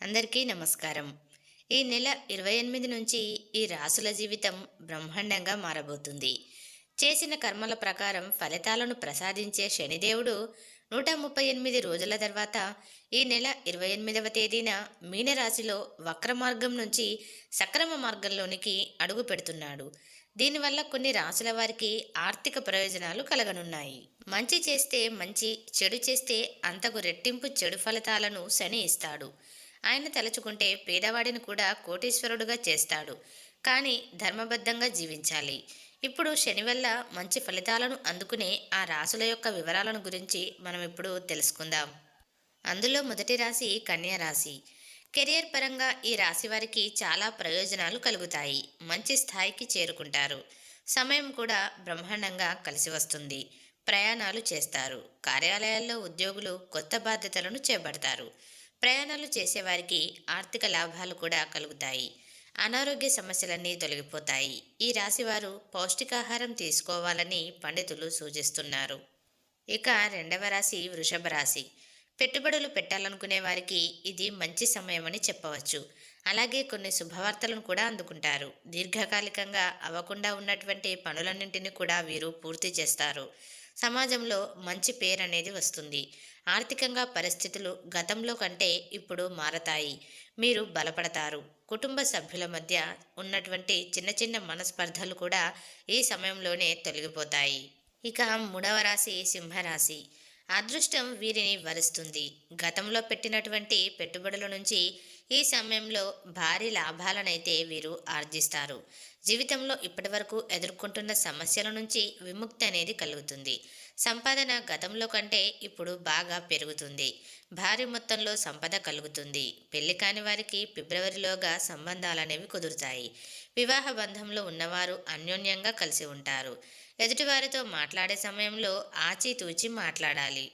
అందరికీ నమస్కారం. ఈ నెల ఇరవై ఎనిమిది నుంచి ఈ రాసుల జీవితం బ్రహ్మాండంగా మారబోతుంది. చేసిన కర్మల ప్రకారం ఫలితాలను ప్రసాదించే శనిదేవుడు నూట ముప్పై ఎనిమిది రోజుల తర్వాత ఈ నెల ఇరవై ఎనిమిదవ తేదీన మీనరాశిలో వక్ర మార్గం నుంచి సక్రమ మార్గంలోనికి అడుగు పెడుతున్నాడు. దీనివల్ల కొన్ని రాసుల వారికి ఆర్థిక ప్రయోజనాలు కలగనున్నాయి. మంచి చేస్తే మంచి చెడు చేస్తే అంతకు రెట్టింపు చెడు ఫలితాలను శని ఇస్తాడు. ఆయన తలుచుకుంటే పేదవాడిని కూడా కోటీశ్వరుడుగా చేస్తాడు. కానీ ధర్మబద్ధంగా జీవించాలి. ఇప్పుడు శని వల్ల మంచి ఫలితాలను అందుకునే ఆ రాసుల యొక్క వివరాలను గురించి మనం ఇప్పుడు తెలుసుకుందాం. అందులో మొదటి రాశి కన్యా రాశి. కెరియర్ పరంగా ఈ రాశి వారికి చాలా ప్రయోజనాలు కలుగుతాయి. మంచి స్థాయికి చేరుకుంటారు. సమయం కూడా బ్రహ్మాండంగా కలిసి వస్తుంది. ప్రయాణాలు చేస్తారు. కార్యాలయాల్లో ఉద్యోగులు కొత్త బాధ్యతలను చేపడతారు. ప్రయాణాలు చేసేవారికి ఆర్థిక లాభాలు కూడా కలుగుతాయి. అనారోగ్య సమస్యలన్నీ తొలగిపోతాయి. ఈ రాశివారు పౌష్టికాహారం తీసుకోవాలని పండితులు సూచిస్తున్నారు. ఇక రెండవ రాశి వృషభ రాశి. పెట్టుబడులు పెట్టాలనుకునే వారికి ఇది మంచి సమయమని చెప్పవచ్చు. అలాగే కొన్ని శుభవార్తలను కూడా అందుకుంటారు. దీర్ఘకాలికంగా అవ్వకుండా ఉన్నటువంటి పనులన్నింటినీ కూడా వీరు పూర్తి చేస్తారు. సమాజంలో మంచి పేరు అనేది వస్తుంది. ఆర్థికంగా పరిస్థితులు గతంలో కంటే ఇప్పుడు మారతాయి. మీరు బలపడతారు. కుటుంబ సభ్యుల మధ్య ఉన్నటువంటి చిన్న చిన్న మనస్పర్ధలు కూడా ఈ సమయంలోనే తొలగిపోతాయి. ఇక మూడవ రాశి సింహరాశి. అదృష్టం వీరిని వరుస్తుంది. గతంలో పెట్టినటువంటి పెట్టుబడుల నుంచి ఈ సమయంలో భారీ లాభాలనైతే వీరు ఆర్జిస్తారు. జీవితంలో ఇప్పటివరకు ఎదుర్కొంటున్న సమస్యల నుంచి విముక్తి అనేది కలుగుతుంది. సంపాదన గతంలో కంటే ఇప్పుడు బాగా పెరుగుతుంది. భారీ మొత్తంలో సంపద కలుగుతుంది. పెళ్ళి కాని వారికి ఫిబ్రవరిలోగా సంబంధాలు అనేవి కుదురుతాయి. వివాహ బంధంలో ఉన్నవారు అన్యోన్యంగా కలిసి ఉంటారు. ఎదుటివారితో మాట్లాడే సమయంలో ఆచితూచి మాట్లాడాలి.